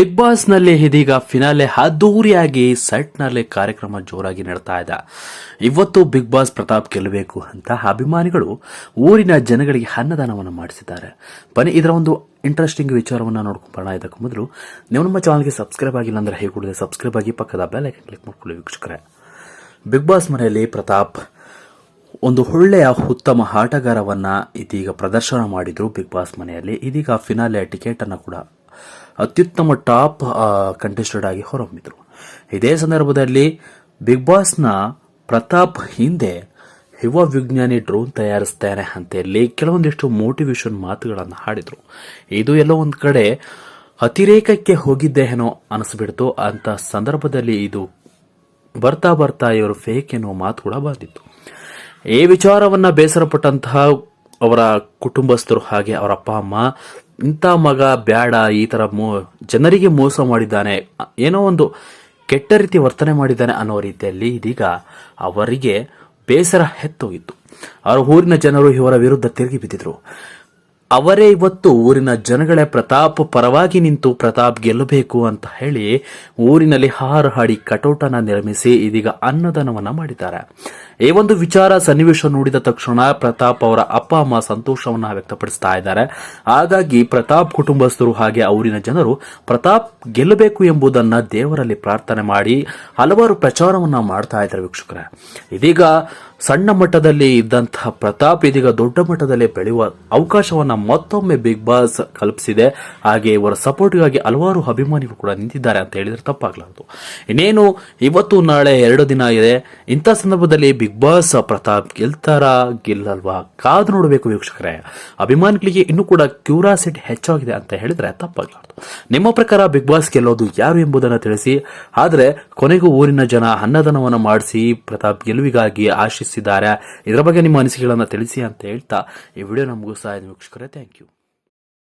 Big ಬಾಸ್ನಲ್ಲಿ ಇದೀಗ finale ಅದ್ದೂರಿಯಾಗಿ ಸೆಟ್ನಲ್ಲಿ ಕಾರ್ಯಕ್ರಮ ಜೋರಾಗಿ ನಡ್ತಾ ಇದೆ. ಇವತ್ತು ಬಿಗ್ ಬಾಸ್ ಪ್ರತಾಪ್ ಗೆಲ್ಲಬೇಕು ಅಂತ ಅಭಿಮಾನಿಗಳು ಊರಿನ ಜನಗಳಿಗೆ ಅನ್ನದಾನವನ್ನು ಮಾಡಿಸಿದ್ದಾರೆ. ಬನ್ನಿ, ಇದರ ಒಂದು ಇಂಟ್ರೆಸ್ಟಿಂಗ್ ವಿಚಾರವನ್ನು ಬರೋಣ. ಇದಕ್ಕೂ ಮೊದಲು ನೀವು ನಮ್ಮ ಚಾನಲ್ಗೆ ಸಬ್ಸ್ಕ್ರೈಬ್ ಆಗಿಲ್ಲ ಅಂದ್ರೆ ಹೇಗೆ ಸಬ್ಸ್ಕ್ರೈಬ್ ಆಗಿ ಪಕ್ಕದ ಬೆಲ್ ಐಕನ್ ಕ್ಲಿಕ್ ಮಾಡ್ಕೊಳ್ಳಿ ವೀಕ್ಷಕರೇ. ಬಿಗ್ ಬಾಸ್ ಮನೆಯಲ್ಲಿ ಪ್ರತಾಪ್ ಒಂದು ಒಳ್ಳೆಯ ಉತ್ತಮ ಆಟಗಾರವನ್ನ ಇದೀಗ ಪ್ರದರ್ಶನ ಮಾಡಿದ್ರು ಬಿಗ್ ಬಾಸ್ ಮನೆಯಲ್ಲಿ. ಇದೀಗ ಫಿನಾಲೆ ಟಿಕೆಟ್ ಅನ್ನು ಕೂಡ ಅತ್ಯುತ್ತಮ ಟಾಪ್ ಕಂಟೆಸ್ಟೆಡ್ ಆಗಿ ಹೊರಹೊಮ್ಮಿದ್ರು. ಇದೇ ಸಂದರ್ಭದಲ್ಲಿ ಬಿಗ್ ಬಾಸ್ನ ಪ್ರತಾಪ್ ಹಿಂದೆ ಯುವ ವಿಜ್ಞಾನಿ ಡ್ರೋನ್ ತಯಾರಿಸ್ತಾನೆ ಅಂತ ಹೇಳಿ ಕೆಲವೊಂದಿಷ್ಟು ಮೋಟಿವೇಶನ್ ಮಾತುಗಳನ್ನು ಹಾಡಿದ್ರು. ಇದು ಎಲ್ಲೋ ಒಂದು ಕಡೆ ಅತಿರೇಕಕ್ಕೆ ಹೋಗಿದ್ದೇನೋ ಅನಿಸ್ಬಿಡ್ತು. ಅಂತ ಸಂದರ್ಭದಲ್ಲಿ ಇದು ಬರ್ತಾ ಬರ್ತಾ ಇವರು ಫೇಕ್ ಎನ್ನುವ ಮಾತು ಕೂಡ ಬಂದಿತ್ತು. ಈ ವಿಚಾರವನ್ನ ಬೇಸರಪಟ್ಟಂತಹ ಅವರ ಕುಟುಂಬಸ್ಥರು ಹಾಗೆ ಅವರ ಅಪ್ಪ, ಅಮ್ಮ ಇಂಥ ಮಗ ಬ್ಯಾಡ, ಈ ತರ ಮೋ, ಜನರಿಗೆ ಮೋಸ ಮಾಡಿದ್ದಾನೆ, ಏನೋ ಒಂದು ಕೆಟ್ಟ ರೀತಿ ವರ್ತನೆ ಮಾಡಿದ್ದಾನೆ ಅನ್ನೋ ರೀತಿಯಲ್ಲಿ ಇದೀಗ ಅವರಿಗೆ ಬೇಸರ ಹೆತ್ತೋಗಿತ್ತು. ಅವರ ಊರಿನ ಜನರು ಇವರ ವಿರುದ್ಧ ತಿರುಗಿ ಬಿದ್ದಿದ್ರು. ಅವರೇ ಇವತ್ತು ಊರಿನ ಜನಗಳೇ ಪ್ರತಾಪ್ ಪರವಾಗಿ ನಿಂತು ಪ್ರತಾಪ್ ಗೆಲ್ಲಬೇಕು ಅಂತ ಹೇಳಿ ಊರಿನಲ್ಲಿ ಹಾರು ಹಾಡಿ ಕಟೋಟನ ನಿರ್ಮಿಸಿ ಇದೀಗ ಅನ್ನದಾನವನ್ನ ಮಾಡಿದ್ದಾರೆ. ಈ ಒಂದು ವಿಚಾರ ಸನ್ನಿವೇಶ ನೋಡಿದ ತಕ್ಷಣ ಪ್ರತಾಪ್ ಅವರ ಅಪ್ಪ, ಅಮ್ಮ ಸಂತೋಷವನ್ನ ವ್ಯಕ್ತಪಡಿಸ್ತಾ ಇದ್ದಾರೆ. ಹಾಗಾಗಿ ಪ್ರತಾಪ್ ಕುಟುಂಬಸ್ಥರು ಹಾಗೆ ಊರಿನ ಜನರು ಪ್ರತಾಪ್ ಗೆಲ್ಲಬೇಕು ಎಂಬುದನ್ನ ದೇವರಲ್ಲಿ ಪ್ರಾರ್ಥನೆ ಮಾಡಿ ಹಲವಾರು ಪ್ರಚಾರವನ್ನ ಮಾಡ್ತಾ ಇದ್ದಾರೆ ವೀಕ್ಷಕರೇ. ಇದೀಗ ಸಣ್ಣ ಮಟ್ಟದಲ್ಲಿ ಇದ್ದಂತಹ ಪ್ರತಾಪ್ ಇದೀಗ ದೊಡ್ಡ ಮಟ್ಟದಲ್ಲಿ ಬೆಳೆಯುವ ಅವಕಾಶವನ್ನ ಮತ್ತೊಮ್ಮೆ ಬಿಗ್ ಬಾಸ್ ಕಲ್ಪಿಸಿದೆ. ಹಾಗೆ ಇವರ ಸಪೋರ್ಟ್ಗಾಗಿ ಹಲವಾರು ಅಭಿಮಾನಿಗಳು ಕೂಡ ನಿಂತಿದ್ದಾರೆ ಅಂತ ಹೇಳಿದ್ರೆ ತಪ್ಪಾಗಲಾರದು. ಇನ್ನೇನು, ಇವತ್ತು ನಾಳೆ ಎರಡು ದಿನ ಇದೆ. ಇಂಥ ಸಂದರ್ಭದಲ್ಲಿ ಬಿಗ್ ಬಾಸ್ ಪ್ರತಾಪ್ ಗೆಲ್ತಾರ, ಗೆಲ್ಲಲ್ವಾ? ಕಾದು ನೋಡಬೇಕು ವೀಕ್ಷಕರೇ. ಅಭಿಮಾನಿಗಳಿಗೆ ಇನ್ನೂ ಕೂಡ ಕ್ಯೂರಾಸಿಟಿ ಹೆಚ್ಚಾಗಿದೆ ಅಂತ ಹೇಳಿದ್ರೆ ತಪ್ಪಾಗಲಾರದು. ನಿಮ್ಮ ಪ್ರಕಾರ ಬಿಗ್ ಬಾಸ್ ಗೆಲ್ಲೋದು ಯಾರು ಎಂಬುದನ್ನು ತಿಳಿಸಿ. ಆದರೆ ಕೊನೆಗೂ ಊರಿನ ಜನ ಅನ್ನದಾನವನ್ನು ಮಾಡಿಸಿ ಪ್ರತಾಪ್ ಗೆಲುವಿಗಾಗಿ ಆಶಿಸಿದ್ದಾರೆ ಇದರ ಬಗ್ಗೆ ನಿಮ್ಮ ಅನಿಸಿಕೆಗಳನ್ನು ತಿಳಿಸಿ ಅಂತ ಹೇಳ್ತಾ ಈ ವಿಡಿಯೋ ನಮಗೂ ಸಹ ವೀಕ್ಷಕರೇ ಥ್ಯಾಂಕ್ ಯು